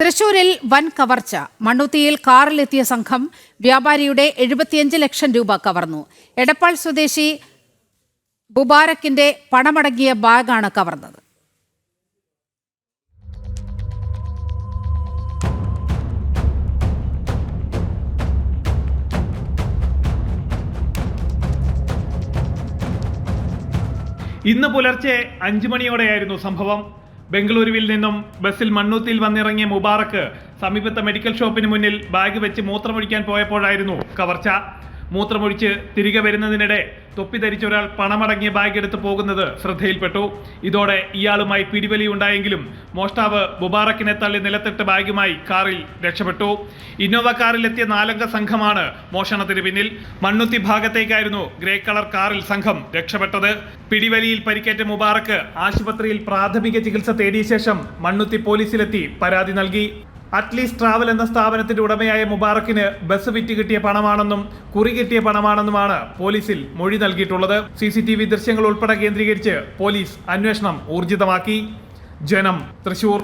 തൃശൂരിൽ വൻ കവർച്ച. മണ്ണുത്തിയിൽ കാറിലെത്തിയ സംഘം വ്യാപാരിയുടെ എഴുപത്തിയഞ്ച് ലക്ഷം രൂപ കവർന്നു. എടപ്പാൾ സ്വദേശി ബുബാരക്കിന്റെ പണമടങ്ങിയ ബാഗാണ് കവർന്നത്. ഇന്ന് പുലർച്ചെ അഞ്ചു മണിയോടെയായിരുന്നു സംഭവം. ബംഗളൂരുവിൽ നിന്നും ബസ്സിൽ മണ്ണൂത്തിയിൽ വന്നിറങ്ങിയ മുബാറക്ക് സമീപത്തെ മെഡിക്കൽ ഷോപ്പിന് മുന്നിൽ ബാഗ് വെച്ച് മൂത്രമൊഴിക്കാൻ പോയപ്പോഴായിരുന്നു കവർച്ച. മൂത്രമൊഴിച്ച് തിരികെ വരുന്നതിനിടെ തൊപ്പി ധരിച്ച ഒരാൾ പണമടങ്ങിയ ബാഗ് എടുത്ത് പോകുന്നത് ശ്രദ്ധയിൽപ്പെട്ടു. ഇതോടെ ഇയാളുമായി പിടിവലി ഉണ്ടായെങ്കിലും മോഷ്ടാവ് മുബാറക്കിനെ തള്ളി നിലത്തിട്ട് ബാഗുമായി കാറിൽ രക്ഷപ്പെട്ടു. ഇന്നോവ കാറിലെത്തിയ നാലംഗ സംഘമാണ് മോഷണത്തിന് പിന്നിൽ. മണ്ണുത്തി ഭാഗത്തേക്കായിരുന്നു ഗ്രേ കളർ കാറിൽ സംഘം രക്ഷപ്പെട്ടത്. പിടിവലിയിൽ പരിക്കേറ്റ മുബാറക്ക് ആശുപത്രിയിൽ പ്രാഥമിക ചികിത്സ തേടിയ ശേഷം മണ്ണുത്തി പോലീസിലെത്തി പരാതി നൽകി. അറ്റ്ലീസ്റ്റ് ട്രാവൽ എന്ന സ്ഥാപനത്തിന്റെ ഉടമയായ മുബാറക്കിന് ബസ് വിറ്റ് കിട്ടിയ പണമാണെന്നും കുറി കിട്ടിയ പണമാണെന്നുമാണ് പോലീസിൽ മൊഴി നൽകിയിട്ടുള്ളത്. സി സി ടി വി ദൃശ്യങ്ങൾ ഉൾപ്പെടെ കേന്ദ്രീകരിച്ച് പോലീസ് അന്വേഷണം ഊർജിതമാക്കി. ജനം തൃശൂർ.